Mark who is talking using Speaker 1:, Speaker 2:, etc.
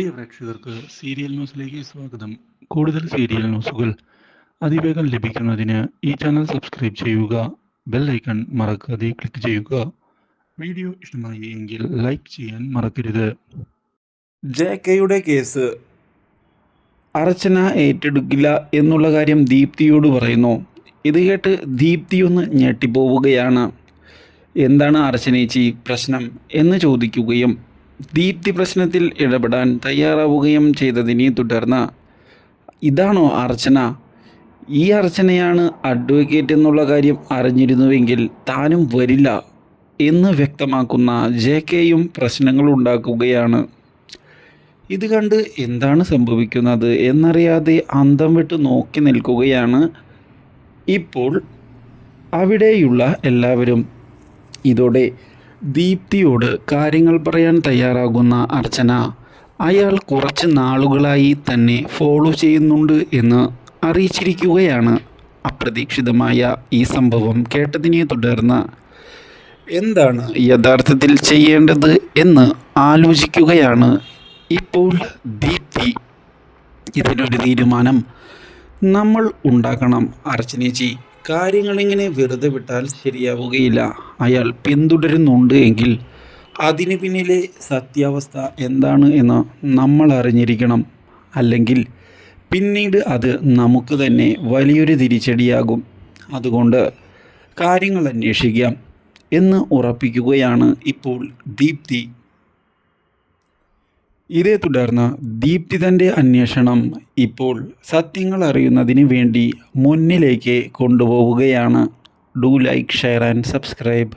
Speaker 1: പ്രിയ പ്രേക്ഷകർക്ക് സീരിയൽ ന്യൂസിലേക്ക് സ്വാഗതം. കൂടുതൽ സീരിയൽ ന്യൂസുകൾ അതിവേഗം ലഭിക്കുന്നതിന് ഈ ചാനൽ സബ്സ്ക്രൈബ് ചെയ്യുക ബെൽ ഐക്കൺ മറക്കാതെ ക്ലിക്ക് ചെയ്യുക. വീഡിയോ ഇഷ്ടമായി എങ്കിൽ ലൈക്ക് ചെയ്യാൻ മറക്കരുത്.
Speaker 2: ജെ കെയുടെ കേസ് അർച്ചന ഏറ്റെടുക്കില്ല എന്നുള്ള കാര്യം ദീപ്തിയോട് പറയുന്നു. ഇത് കേട്ട് ദീപ്തി ഒന്ന് ഞെട്ടിപ്പോവുകയാണ്. എന്താണ് അർച്ചനേച്ചി പ്രശ്നം എന്ന് ചോദിക്കുകയും ദീപ്തി പ്രശ്നത്തിൽ ഇടപെടാൻ തയ്യാറാവുകയും ചെയ്തതിനെ തുടർന്ന് ഇതാണോ അർച്ചന? ഈ അർച്ചനയാണ് അഡ്വക്കേറ്റ് എന്നുള്ള കാര്യം അറിഞ്ഞിരുന്നുവെങ്കിൽ താനും വരില്ല എന്ന് വ്യക്തമാക്കുന്ന ജെ കെയും പ്രശ്നങ്ങൾ ഉണ്ടാക്കുകയാണ്. ഇത് കണ്ട് എന്താണ് സംഭവിക്കുന്നത് എന്നറിയാതെ അന്തം വിട്ട് നോക്കി നിൽക്കുകയാണ് ഇപ്പോൾ അവിടെയുള്ള എല്ലാവരും. ഇതോടെ ദീപ്തിയോട് കാര്യങ്ങൾ പറയാൻ തയ്യാറാകുന്ന അർച്ചന. അയാൾ കുറച്ച് നാളുകളായി തന്നെ ഫോളോ ചെയ്യുന്നുണ്ട് എന്ന് അറിയിച്ചിരിക്കുകയാണ് അപ്രതീക്ഷിതമായ ഈ സംഭവം കേട്ടതിനെ തുടർന്ന്. എന്താണ് യഥാർത്ഥത്തിൽ ചെയ്യേണ്ടത് എന്ന് ആലോചിക്കുകയാണ് ഇപ്പോൾ ദീപ്തി. ഇതിനൊരു തീരുമാനം നമ്മൾ ഉണ്ടാക്കണം അർച്ചനേച്ചി. കാര്യങ്ങളിങ്ങനെ വെറുതെ വിട്ടാൽ ശരിയാവുകയില്ല. അയാൾ പിന്തുടരുന്നുണ്ട് എങ്കിൽ അതിന് പിന്നിലെ സത്യാവസ്ഥ എന്താണ് എന്ന് നമ്മൾ അറിഞ്ഞിരിക്കണം. അല്ലെങ്കിൽ പിന്നീട് അത് നമുക്ക് തന്നെ വലിയൊരു തിരിച്ചടിയാകും. അതുകൊണ്ട് കാര്യങ്ങൾ അന്വേഷിക്കാം എന്ന് ഉറപ്പിക്കുകയാണ് ഇപ്പോൾ ദീപ്തി. ഇതേ തുടർന്ന് ദീപ്തി തന്റെ അന്വേഷണം ഇപ്പോൾ സത്യങ്ങൾ അറിയുന്നതിന് വേണ്ടി മുന്നിലേക്ക് കൊണ്ടുപോവുകയാണ്. Do like share and subscribe